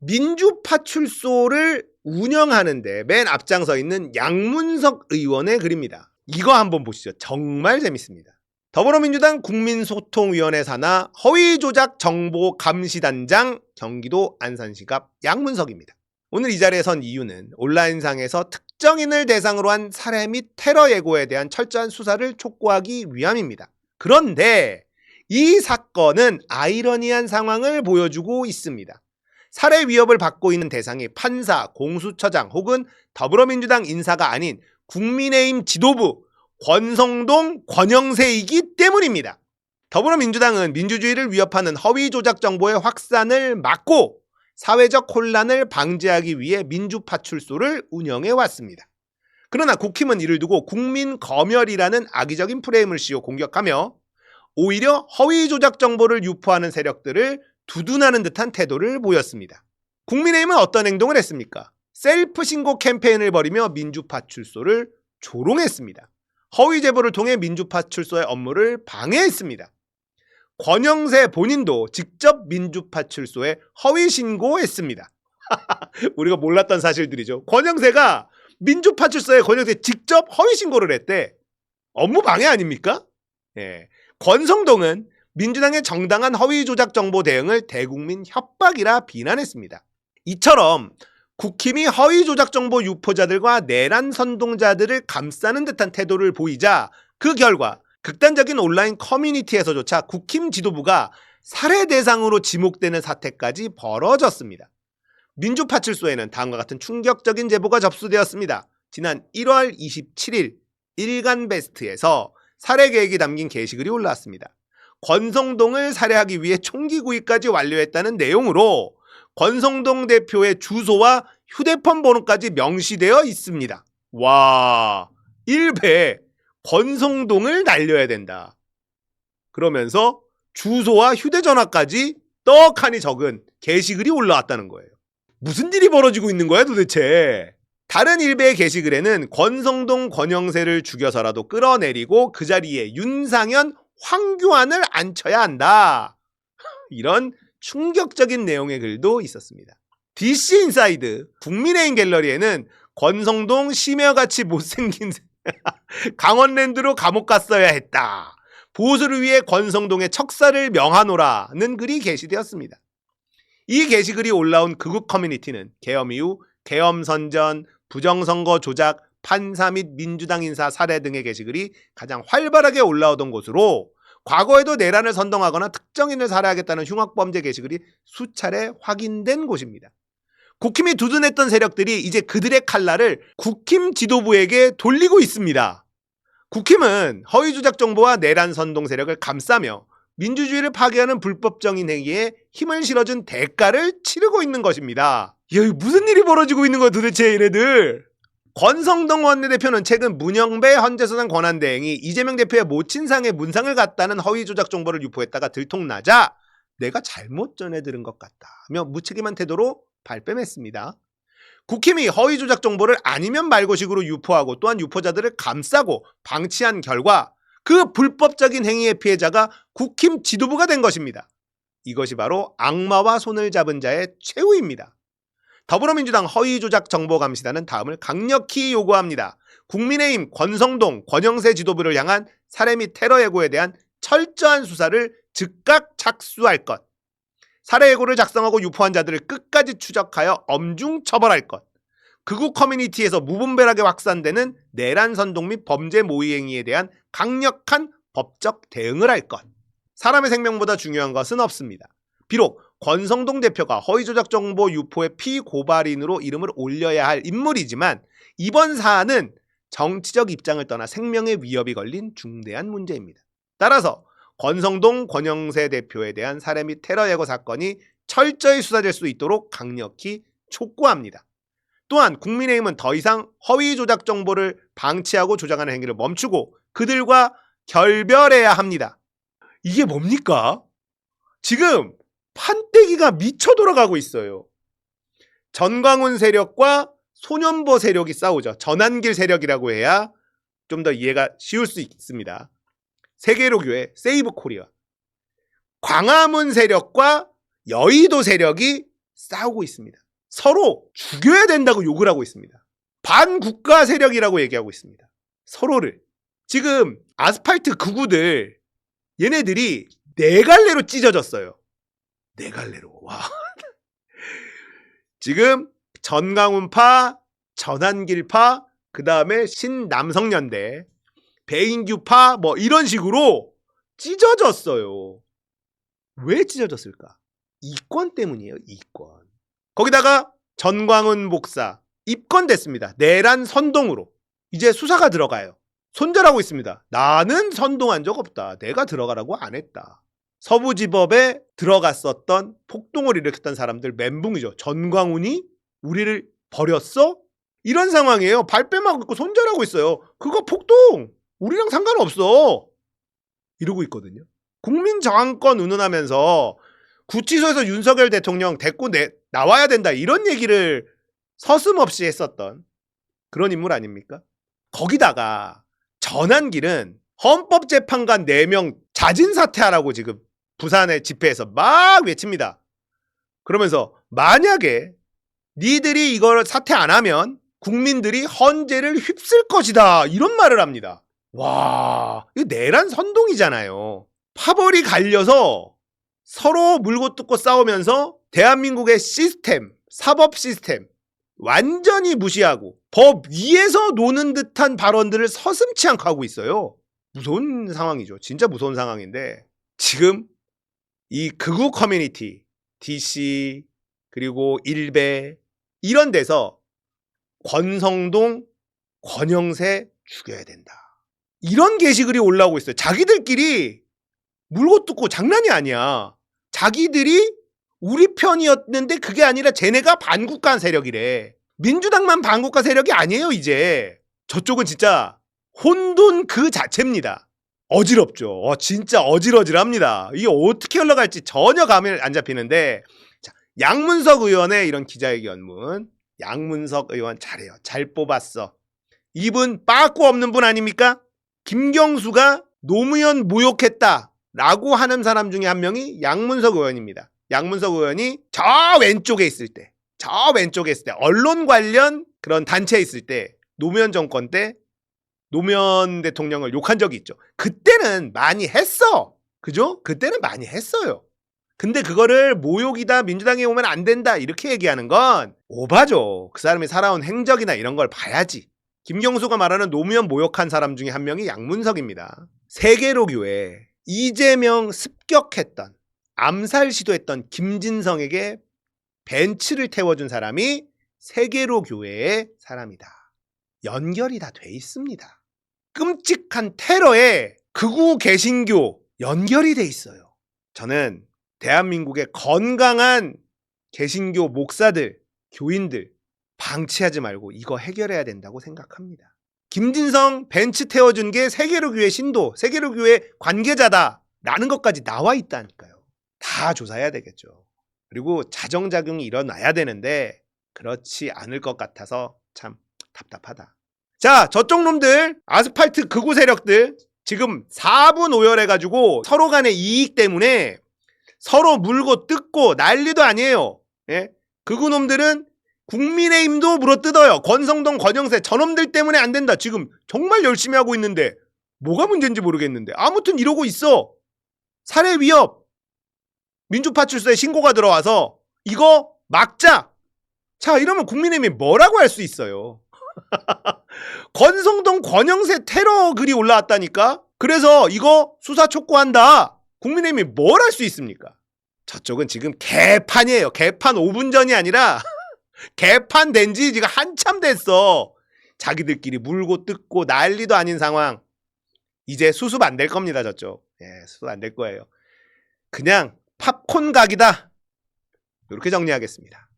민주파출소를 운영하는데 맨 앞장서 있는 양문석 의원의 글입니다. 이거 한번 보시죠. 정말 재밌습니다. 더불어민주당 국민소통위원회 산하 허위조작 정보 감시단장 경기도 안산시갑 양문석입니다. 오늘 이 자리에 선 이유는 온라인상에서 특정인을 대상으로 한 살해 및 테러 예고에 대한 철저한 수사를 촉구하기 위함입니다. 그런데 이 사건은 아이러니한 상황을 보여주고 있습니다. 살해 위협을 받고 있는 대상이 판사, 공수처장 혹은 더불어민주당 인사가 아닌 국민의힘 지도부 권성동, 권영세이기 때문입니다. 더불어민주당은 민주주의를 위협하는 허위 조작 정보의 확산을 막고 사회적 혼란을 방지하기 위해 민주파출소를 운영해 왔습니다. 그러나 국힘은 이를 두고 국민 검열이라는 악의적인 프레임을 씌워 공격하며 오히려 허위 조작 정보를 유포하는 세력들을 두둔하는 듯한 태도를 보였습니다. 국민의힘은 어떤 행동을 했습니까? 셀프 신고 캠페인을 벌이며 민주파출소를 조롱했습니다. 허위 제보를 통해 민주파출소의 업무를 방해했습니다. 권영세 본인도 직접 민주파출소에 허위 신고했습니다. 우리가 몰랐던 사실들이죠. 권영세가 민주파출소에 권영세 직접 허위 신고를 했대. 업무 방해 아닙니까? 예. 권성동은 민주당의 정당한 허위 조작 정보 대응을 대국민 협박이라 비난했습니다. 이처럼 국힘이 허위 조작 정보 유포자들과 내란 선동자들을 감싸는 듯한 태도를 보이자 그 결과 극단적인 온라인 커뮤니티에서조차 국힘 지도부가 살해 대상으로 지목되는 사태까지 벌어졌습니다. 민주파출소에는 다음과 같은 충격적인 제보가 접수되었습니다. 지난 1월 27일 일간 베스트에서 살해 계획이 담긴 게시글이 올라왔습니다. 권성동을 살해하기 위해 총기 구입까지 완료했다는 내용으로 권성동 대표의 주소와 휴대폰 번호까지 명시되어 있습니다. 와, 1배 권성동을 날려야 된다. 그러면서 주소와 휴대전화까지 떡하니 적은 게시글이 올라왔다는 거예요. 무슨 일이 벌어지고 있는 거야 도대체? 다른 일베의 게시글에는 권성동 권영세를 죽여서라도 끌어내리고 그 자리에 윤상현 황교안을 앉혀야 한다. 이런 충격적인 내용의 글도 있었습니다. DC 인사이드 국민의힘 갤러리에는 권성동 심해같이 못생긴 강원랜드로 감옥 갔어야 했다. 보수를 위해 권성동의 척사를 명하노라는 글이 게시되었습니다. 이 게시글이 올라온 극우 커뮤니티는 계엄 이후 계엄 선전, 부정선거 조작, 판사 및 민주당 인사 살해 등의 게시글이 가장 활발하게 올라오던 곳으로 과거에도 내란을 선동하거나 특정인을 살해하겠다는 흉악범죄 게시글이 수차례 확인된 곳입니다. 국힘이 두둔했던 세력들이 이제 그들의 칼날을 국힘 지도부에게 돌리고 있습니다. 국힘은 허위 조작 정보와 내란 선동 세력을 감싸며 민주주의를 파괴하는 불법적인 행위에 힘을 실어준 대가를 치르고 있는 것입니다. 야, 무슨 일이 벌어지고 있는 거야 도대체 얘네들? 권성동 원내대표는 최근 문영배 헌재소장 권한대행이 이재명 대표의 모친상에 문상을 갖다는 허위 조작 정보를 유포했다가 들통나자 내가 잘못 전해 들은 것 같다며 무책임한 태도로 발뺌했습니다. 국힘이 허위 조작 정보를 아니면 말고식으로 유포하고 또한 유포자들을 감싸고 방치한 결과 그 불법적인 행위의 피해자가 국힘 지도부가 된 것입니다. 이것이 바로 악마와 손을 잡은 자의 최후입니다. 더불어민주당 허위조작 정보감시단은 다음을 강력히 요구합니다. 국민의힘 권성동, 권영세 지도부를 향한 살해 및 테러 예고에 대한 철저한 수사를 즉각 착수할 것. 살해 예고를 작성하고 유포한 자들을 끝까지 추적하여 엄중 처벌할 것. 극우 커뮤니티에서 무분별하게 확산되는 내란 선동 및 범죄 모의 행위에 대한 강력한 법적 대응을 할 것. 사람의 생명보다 중요한 것은 없습니다. 비록 권성동 대표가 허위조작 정보 유포의 피고발인으로 이름을 올려야 할 인물이지만 이번 사안은 정치적 입장을 떠나 생명의 위협이 걸린 중대한 문제입니다. 따라서 권성동, 권영세 대표에 대한 살해 및 테러 예고 사건이 철저히 수사될 수 있도록 강력히 촉구합니다. 또한 국민의힘은 더 이상 허위 조작 정보를 방치하고 조작하는 행위를 멈추고 그들과 결별해야 합니다. 이게 뭡니까? 지금 판때기가 미쳐 돌아가고 있어요. 전광훈 세력과 소년보 세력이 싸우죠. 전환길 세력이라고 해야 좀 더 이해가 쉬울 수 있습니다. 세계로 교회 세이브 코리아. 광화문 세력과 여의도 세력이 싸우고 있습니다. 서로 죽여야 된다고 욕을 하고 있습니다. 반국가 세력이라고 얘기하고 있습니다. 서로를. 지금 아스팔트 극우들 얘네들이 네 갈래로 찢어졌어요. 네 갈래로. 와. 지금 전강훈파, 전한길파, 그 다음에 신남성연대, 배인규파 뭐 이런 식으로 찢어졌어요. 왜 찢어졌을까? 이권 때문이에요. 이권. 거기다가 전광훈 목사 입건됐습니다. 내란 선동으로 이제 수사가 들어가요. 손절하고 있습니다. 나는 선동한 적 없다. 내가 들어가라고 안 했다. 서부지법에 들어갔었던 폭동을 일으켰던 사람들 멘붕이죠. 전광훈이 우리를 버렸어? 이런 상황이에요. 발뺌하고 있고 손절하고 있어요. 그거 폭동! 우리랑 상관없어. 이러고 있거든요. 국민 저항권 운운하면서 구치소에서 윤석열 대통령 데리고 내, 나와야 된다. 이런 얘기를 서슴없이 했었던 그런 인물 아닙니까? 거기다가 전한길은 헌법재판관 4명 자진 사퇴하라고 지금 부산의 집회에서 막 외칩니다. 그러면서 만약에 니들이 이걸 사퇴 안 하면 국민들이 헌재를 휩쓸 것이다. 이런 말을 합니다. 와, 이거 내란 선동이잖아요. 파벌이 갈려서 서로 물고 뜯고 싸우면서 대한민국의 시스템, 사법 시스템 완전히 무시하고 법 위에서 노는 듯한 발언들을 서슴치 않고 하고 있어요. 무서운 상황이죠. 진짜 무서운 상황인데 지금 이 극우 커뮤니티, DC 그리고 일베 이런 데서 권성동, 권영세 죽여야 된다. 이런 게시글이 올라오고 있어요. 자기들끼리 물고 뜯고 장난이 아니야. 자기들이 우리 편이었는데 그게 아니라 쟤네가 반국가 세력이래. 민주당만 반국가 세력이 아니에요, 이제. 저쪽은 진짜 혼돈 그 자체입니다. 어지럽죠. 어, 진짜 어질어질합니다. 이게 어떻게 흘러갈지 전혀 감이 안 잡히는데 자, 양문석 의원의 이런 기자회견문 양문석 의원 잘해요. 잘 뽑았어. 이분 빠꾸 없는 분 아닙니까? 김경수가 노무현 모욕했다 라고 하는 사람 중에 한 명이 양문석 의원입니다. 양문석 의원이 저 왼쪽에 있을 때, 저 왼쪽에 있을 때, 언론 관련 그런 단체에 있을 때, 노무현 정권 때 노무현 대통령을 욕한 적이 있죠. 그때는 많이 했어. 그죠? 그때는 많이 했어요. 근데 그거를 모욕이다, 민주당에 오면 안 된다, 이렇게 얘기하는 건 오바죠. 그 사람이 살아온 행적이나 이런 걸 봐야지. 김경수가 말하는 노무현 모욕한 사람 중에 한 명이 양문석입니다. 세계로 교회 이재명 습격했던 암살 시도했던 김진성에게 벤츠를 태워준 사람이 세계로 교회의 사람이다. 연결이 다 돼 있습니다. 끔찍한 테러에 극우 개신교 연결이 돼 있어요. 저는 대한민국의 건강한 개신교 목사들, 교인들 방치하지 말고 이거 해결해야 된다고 생각합니다. 김진성 벤츠 태워준 게 세계로 교회 신도, 세계로 교회 관계자다라는 것까지 나와 있다니까요. 다 조사해야 되겠죠. 그리고 자정작용이 일어나야 되는데 그렇지 않을 것 같아서 참 답답하다. 자, 저쪽 놈들 아스팔트 극우 세력들 지금 4분 오열해가지고 서로 간의 이익 때문에 서로 물고 뜯고 난리도 아니에요. 예? 극우 놈들은 국민의힘도 물어뜯어요. 권성동, 권영세 저놈들 때문에 안 된다. 지금 정말 열심히 하고 있는데 뭐가 문제인지 모르겠는데 아무튼 이러고 있어. 살해 위협. 민주파 출소에 신고가 들어와서 이거 막자. 자 이러면 국민의힘이 뭐라고 할 수 있어요. 권성동, 권영세 테러 글이 올라왔다니까. 그래서 이거 수사 촉구한다. 국민의힘이 뭘 할 수 있습니까? 저쪽은 지금 개판이에요. 개판 5분 전이 아니라 개판 된 지 지금 한참 됐어. 자기들끼리 물고 뜯고 난리도 아닌 상황. 이제 수습 안 될 겁니다, 저쪽. 예, 수습 안 될 거예요. 그냥 팝콘 각이다. 이렇게 정리하겠습니다.